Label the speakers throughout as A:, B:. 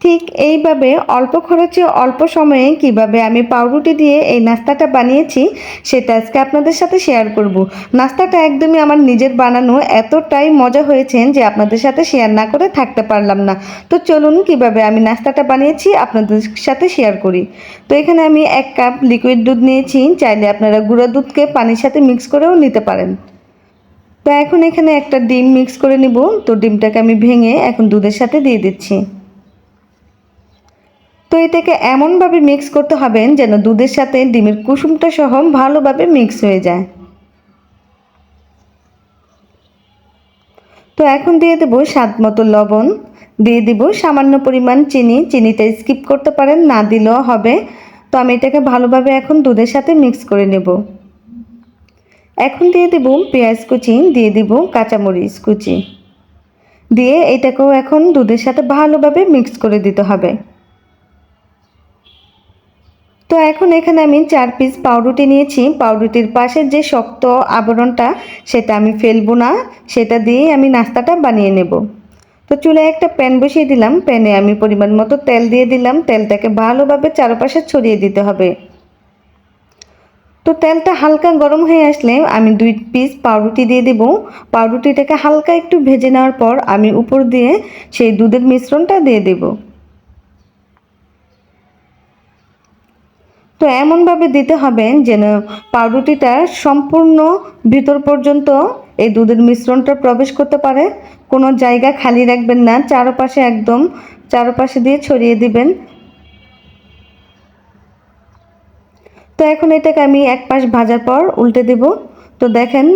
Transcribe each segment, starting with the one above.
A: ঠিক এইভাবে অল্প খরচে, অল্প সময়ে কীভাবে আমি পাউরুটি দিয়ে এই নাস্তাটা বানিয়েছি, সেটা আজকে আপনাদের সাথে শেয়ার করব। নাস্তাটা একদমই আমার নিজের বানানো, এতটাই মজা হয়েছে যে আপনাদের সাথে শেয়ার না করে থাকতে পারলাম না। তো চলুন কীভাবে আমি নাস্তাটা বানিয়েছি, আপনাদের সাথে শেয়ার করি। তো এখানে আমি এক কাপ লিকুইড দুধ নিয়েছি, চাইলে আপনারা গুঁড়ো দুধকে পানির সাথে মিক্স করেও নিতে পারেন। তো এখন এখানে একটা ডিম মিক্স করে নিব। তো ডিমটাকে আমি ভেঙে এখন দুধের সাথে দিয়ে দিচ্ছি। তো এটাকে এমনভাবে মিক্স করতে হবে যেন দুধের সাথে ডিমের কুসুমটা সহ ভালোভাবে মিক্স হয়ে যায়। তো এখন দিয়ে দেব স্বাদ মতো লবণ, দিয়ে দিব সামান্য পরিমাণ চিনি, চিনিটা স্কিপ করতে পারেন, না দিলেও হবে। তো আমি এটাকে ভালোভাবে এখন দুধের সাথে মিক্স করে নেব। এখন দিয়ে দেব পেঁয়াজ কুচি, দিয়ে দিব কাঁচামরিচ কুচি। দিয়ে এটাকেও এখন দুধের সাথে ভালোভাবে মিক্স করে দিতে হবে। তো এখন এখানে আমি চার পিস পাউরুটি নিয়েছি। পাউরুটির পাশের যে শক্ত আবরণটা, সেটা আমি ফেলব না। সেটা দিয়ে আমি নাস্তাটা বানিয়ে নেব। তো চুলে একটা প্যান বসিয়ে দিলাম। প্যানে আমি পরিমাণ মতো তেল দিয়ে দিলাম। তেলটাকে ভালোভাবে চারপাশে ছড়িয়ে দিতে হবে। তো তেলটা হালকা গরম হয়ে আসলে আমি দুই পিস পাউরুটি দিয়ে দেব। পাউরুটিটাকে হালকা একটু ভেজে নেওয়ার পর আমি উপর দিয়ে সেই দুধের মিশ্রণটা দিয়ে দেবো। তো এমনভাবে দিতে হবে যেন পাউরুটিটা সম্পূর্ণ ভিতর পর্যন্ত এই দুধের মিশ্রণটা প্রবেশ করতে পারে। কোনো জায়গা খালি রাখবেন না, চারপাশে একদম চারপাশে দিয়ে ছড়িয়ে দিবেন। তো এখন এটাকে আমি এক পাশ ভাজার পর উল্টে দেব। তো দেখেন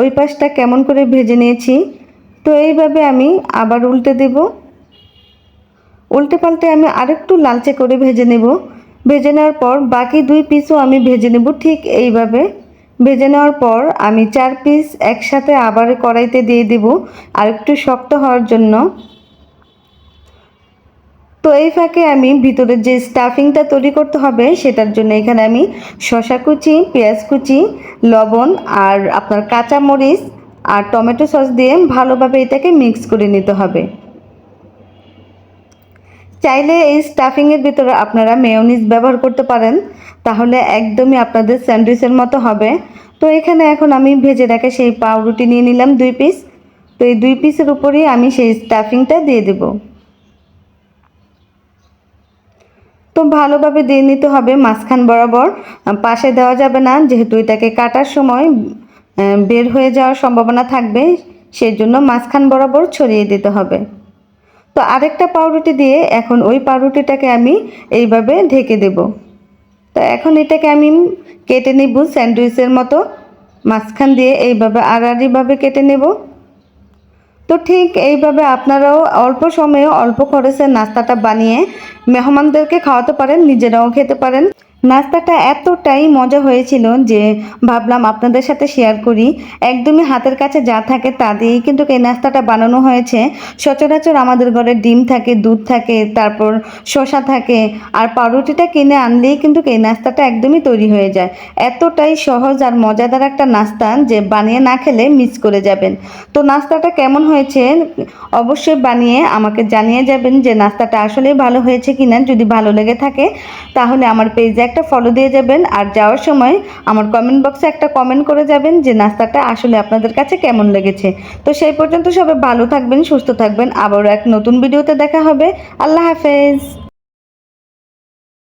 A: ওই পাশটা কেমন করে ভেজে নিয়েছি। তো এইভাবে আমি আবার উল্টে দেব। উল্টে পাল্টে আমি আরেকটু লালচে করে ভেজে নেব। ভেজে নেওয়ার পর বাকি দুই পিসও আমি ভেজে নেব ঠিক এইভাবে। ভেজে নেওয়ার পর আমি চার পিস একসাথে আবার কড়াইতে দিয়ে দেব আর একটু শক্ত হওয়ার জন্য। তো এই ফাঁকে আমি ভিতরে যে স্টাফিংটা তৈরি করতে হবে সেটার জন্য এখানে আমি শশা কুচি, পেঁয়াজ কুচি, লবণ আর আপনার কাঁচা মরিচ আর টমেটো সস দিয়ে ভালোভাবে এটাকে মিক্স করে নিতে হবে। চাইলে এই স্টাফিংয়ের ভিতরে আপনারা মেয়নিজ ব্যবহার করতে পারেন, তাহলে একদমই আপনাদের স্যান্ডউইচের মতো হবে। তো এখানে এখন আমি ভেজে রাখে সেই পাউরুটি নিয়ে নিলাম দুই পিস তো এই দুই পিসের উপরেই আমি সেই স্টাফিংটা দিয়ে দেব। তো ভালোভাবে দিয়ে নিতে হবে মাঝখান বরাবর। পাশে দেওয়া যাবে না, যেহেতু এটাকে কাটার সময় বের হয়ে যাওয়ার সম্ভাবনা থাকবে সেই জন্য মাঝখান বরাবর ছড়িয়ে দিতে হবে। তো আরেকটা পাউরুটি দিয়ে এখন ওই পাউরুটিটাকে আমি এইভাবে ঢেকে দেব। তো এখন এটাকে আমি কেটে নিব স্যান্ডউইচের মতো। মাঝখান দিয়ে এইভাবে আড়াআড়িভাবে কেটে নেব। তো ঠিক এইভাবে আপনারাও অল্প সময়ে অল্প খরচে নাস্তাটা বানিয়ে মেহমানদেরকে খাওয়াতে পারেন, নিজেরাও খেতে পারেন। নাস্তাটা এতটাই মজা হয়েছিল যে ভাবলাম আপনাদের সাথে শেয়ার করি। একদমই হাতের কাছে যা থাকে তা দিয়েই কিন্তু এই নাস্তাটা বানানো হয়েছে। সচরাচর আমাদের ঘরে ডিম থাকে, দুধ থাকে, তারপর শসা থাকে, আর পাউরুটিটা কিনে আনলেই কিন্তু এই নাস্তাটা একদমই তৈরি হয়ে যায়। এতটাই সহজ আর মজাদার একটা নাস্তা যে বানিয়ে না খেলে মিস করে যাবেন। তো নাস্তাটা কেমন হয়েছে অবশ্যই বানিয়ে আমাকে জানিয়ে যাবেন যে নাস্তাটা আসলেই ভালো হয়েছে কিনা। যদি ভালো লেগে থাকে, তাহলে আমার পেজে একটা ফলো দিয়ে যাবেন আর যাওয়ার সময় আমার কমেন্ট বক্সে একটা কমেন্ট করে যাবেন যে নাস্তাটা আসলে আপনাদের কাছে কেমন লেগেছে। তো সেই পর্যন্ত সবাই ভালো থাকবেন, সুস্থ থাকবেন। আবারও এক নতুন ভিডিওতে দেখা হবে। আল্লাহ হাফেজ।